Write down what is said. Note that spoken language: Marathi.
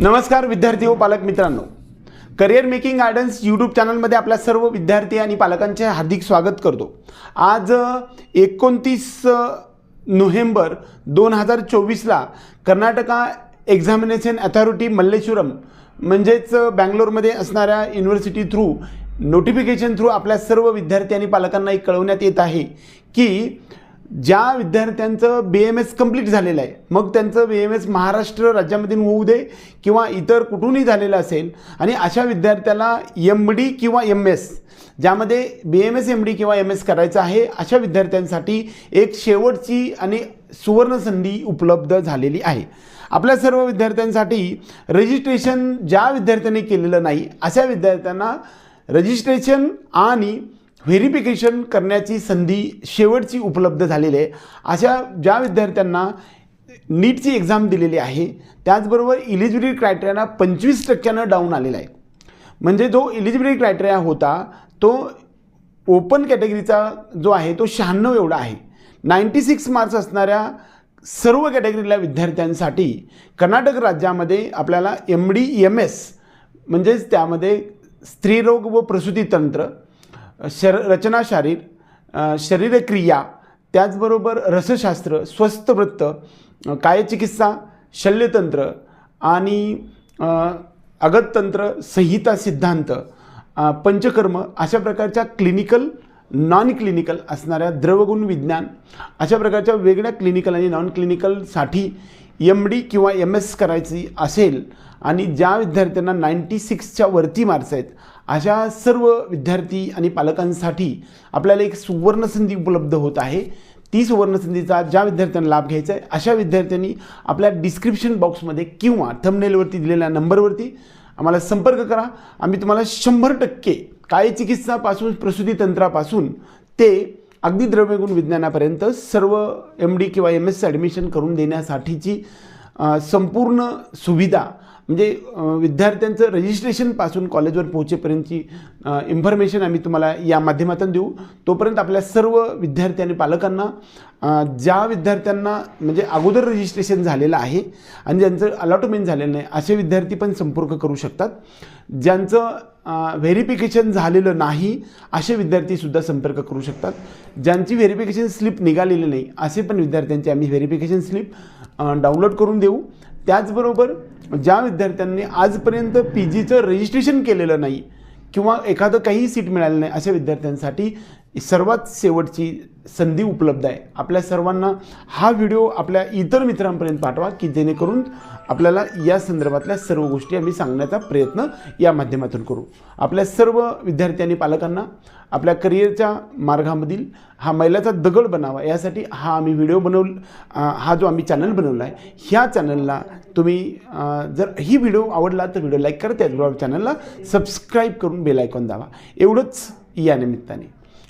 नमस्कार विद्यार्थी व पालक मित्रांनो. करिअर मेकिंग गार्डन्स यूट्यूब चॅनलमध्ये आपल्या सर्व विद्यार्थी आणि पालकांचे हार्दिक स्वागत करतो. आज एकोणतीस नोव्हेंबर दोन हजार चोवीसला कर्नाटका एक्झामिनेशन अथॉरिटी मल्लेश्वरम म्हणजेच बँगलोरमध्ये असणाऱ्या युनिव्हर्सिटी थ्रू नोटिफिकेशन थ्रू आपल्या सर्व विद्यार्थी आणि पालकांना एक कळवण्यात येत आहे की ज्या विद्यार्थ्यांचं बी एम एस कंप्लीट झालेलं आहे मग त्यांचं बी एम एस महाराष्ट्र राज्यामधून होऊ दे किंवा इतर कुठूनही झालेलं असेल आणि अशा विद्यार्थ्याला एम डी किंवा एम एस ज्यामध्ये B M S M D किंवा एम एस करायचं आहे अशा विद्यार्थ्यांसाठी एक शेवटची आणि सुवर्णसंधी उपलब्ध झालेली आहे. आपल्या सर्व विद्यार्थ्यांसाठी रजिस्ट्रेशन ज्या विद्यार्थ्यांनी केलेलं नाही अशा विद्यार्थ्यांना रजिस्ट्रेशन आणि व्हेरिफिकेशन करण्याची संधी शेवटची उपलब्ध झालेली आहे. अशा ज्या विद्यार्थ्यांना नीटची एक्झाम दिलेली आहे त्याचबरोबर इलिजिबिलिटी क्रायटेरिया पंचवीस टक्क्यानं डाऊन आलेला आहे. म्हणजे जो इलिजिबिलिटी क्रायटेरिया होता तो ओपन कॅटेगरीचा जो आहे तो शहाण्णव एवढा आहे. नाईंटी सिक्स मार्क्स असणाऱ्या सर्व कॅटेगरीला विद्यार्थ्यांसाठी कर्नाटक राज्यामध्ये आपल्याला एम डी एम एस म्हणजेच त्यामध्ये स्त्रीरोग व प्रसूतीतंत्र शर रचना शारीर शरीरक्रिया त्याचबरोबर रसशास्त्र स्वस्थ वृत्त कायचिकित्सा शल्यतंत्र आणि अगततंत्र संहिता सिद्धांत पंचकर्म अशा प्रकारच्या क्लिनिकल नॉन क्लिनिकल असणाऱ्या द्रवगुण विज्ञान अशा प्रकारच्या वेगळ्या क्लिनिकल आणि नॉन क्लिनिकलसाठी एम डी किंवा एम एस करायची असेल आणि ज्या विद्यार्थ्यांना नाईंटी सिक्सच्या वरती मार्क्स आहेत अशा सर्व विद्यार्थी आणि पालकांसाठी आपल्याला एक सुवर्णसंधी उपलब्ध होत आहे. ती सुवर्णसंधीचा ज्या विद्यार्थ्यांना लाभ घ्यायचा आहे अशा विद्यार्थ्यांनी आपल्या डिस्क्रिप्शन बॉक्समध्ये किंवा थंबनेलवरती दिलेल्या नंबरवरती आम्हाला संपर्क करा. आम्ही तुम्हाला शंभर टक्के काय चिकित्सापासून प्रसूती तंत्रापासून ते अगदी द्रव्यगुण विज्ञानापर्यंत सर्व एम डी किंवा एम एसचं ॲडमिशन करून देण्यासाठीची संपूर्ण सुविधा म्हणजे विद्यार्थ्यांचं रजिस्ट्रेशनपासून कॉलेजवर पोहोचेपर्यंतची इन्फॉर्मेशन आम्ही तुम्हाला या माध्यमातून देऊ. तोपर्यंत आपल्या सर्व विद्यार्थी आणि पालकांना ज्या विद्यार्थ्यांना म्हणजे अगोदर रजिस्ट्रेशन झालेलं आहे आणि ज्यांचं अलॉटमेंट झालेलं नाही असे विद्यार्थी पण संपर्क करू शकतात. ज्यांचं व्हेरिफिकेशन झालेलं नाही असे विद्यार्थीसुद्धा संपर्क करू शकतात. ज्यांची व्हेरिफिकेशन स्लिप निघालेली नाही असे पण विद्यार्थ्यांची आम्ही व्हेरिफिकेशन स्लिप डाउनलोड करून देऊ. त्याचबरोबर ज्या विद्यार्थ्यांनी आजपर्यंत पी जीचं रजिस्ट्रेशन केलेलं नाही किंवा एखादं काही सीट मिळालं नाही अशा विद्यार्थ्यांसाठी सर्वात शेवटची संधी उपलब्ध आहे. आपल्या सर्वांना हा व्हिडिओ आपल्या इतर मित्रांपर्यंत पाठवा की जेणेकरून आपल्याला या संदर्भातल्या सर्व गोष्टी आम्ही सांगण्याचा प्रयत्न या माध्यमातून करू. आपल्या सर्व विद्यार्थी आणि पालकांना आपल्या करिअरच्या मार्गामधील हा मैलाचा दगड बनावा यासाठी हा आम्ही व्हिडिओ बनव हा जो आम्ही चॅनल बनवला आहे ह्या चॅनलला तुम्ही जर ही व्हिडिओ आवडला तर व्हिडिओ लाईक करा त्याचबरोबर चॅनलला सबस्क्राईब करून बेल आयकॉन दावा एवढंच या निमित्ताने.